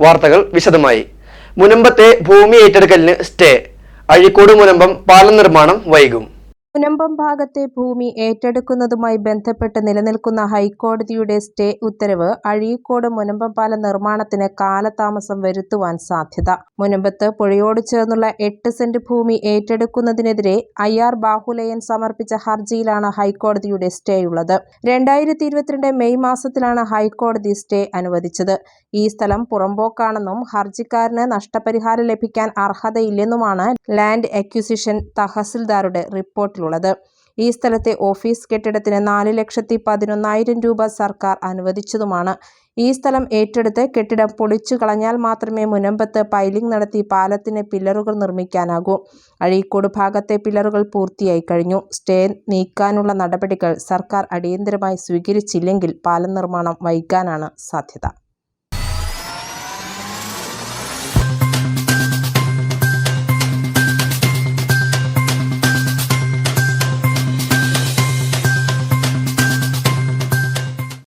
വാർത്തകൾ വിശദമായി. മുനമ്പത്തെ ഭൂമി ഏറ്റെടുക്കലിന് സ്റ്റേ. അഴീക്കോട് മുനമ്പം പാലം നിർമ്മാണം വൈകും. മുനമ്പം ഭാഗത്തെ ഭൂമി ഏറ്റെടുക്കുന്നതുമായി ബന്ധപ്പെട്ട് നിലനിൽക്കുന്ന ഹൈക്കോടതിയുടെ സ്റ്റേ ഉത്തരവ് അഴീക്കോട് മുനമ്പം പാലം നിർമ്മാണത്തിന് കാലതാമസം വരുത്തുവാൻ സാധ്യത. മുനമ്പത്ത് പുഴയോട് ചേർന്നുള്ള എട്ട് സെന്റ് ഭൂമി ഏറ്റെടുക്കുന്നതിനെതിരെ ഐ ആർ ബാഹുലയൻ സമർപ്പിച്ച ഹർജിയിലാണ് ഹൈക്കോടതിയുടെ സ്റ്റേയുള്ളത് രണ്ടായിരത്തി ഇരുപത്തിരണ്ട് മെയ് മാസത്തിലാണ് ഹൈക്കോടതി സ്റ്റേ അനുവദിച്ചത്. ഈ സ്ഥലം പുറമ്പോക്കാണെന്നും ഹർജിക്കാരന് നഷ്ടപരിഹാരം ലഭിക്കാൻ അർഹതയില്ലെന്നുമാണ് ലാൻഡ് അക്വിസിഷൻ തഹസിൽദാരുടെ റിപ്പോർട്ടിലുള്ളത് ഈ സ്ഥലത്തെ ഓഫീസ് കെട്ടിടത്തിന് നാല് ലക്ഷത്തി പതിനൊന്നായിരം രൂപ സർക്കാർ അനുവദിച്ചതുമാണ്. ഈ സ്ഥലം ഏറ്റെടുത്ത് കെട്ടിടം പൊളിച്ചു കളഞ്ഞാൽ മാത്രമേ മുനമ്പത്ത് പൈലിംഗ് നടത്തി പാലത്തിന് പില്ലറുകൾ നിർമ്മിക്കാനാകൂ. അഴീക്കോട് ഭാഗത്തെ പില്ലറുകൾ പൂർത്തിയായി കഴിഞ്ഞു. സ്റ്റേ നീക്കാനുള്ള നടപടികൾ സർക്കാർ അടിയന്തരമായി സ്വീകരിച്ചില്ലെങ്കിൽ പാലം നിർമ്മാണം വൈകാനാണ് സാധ്യത.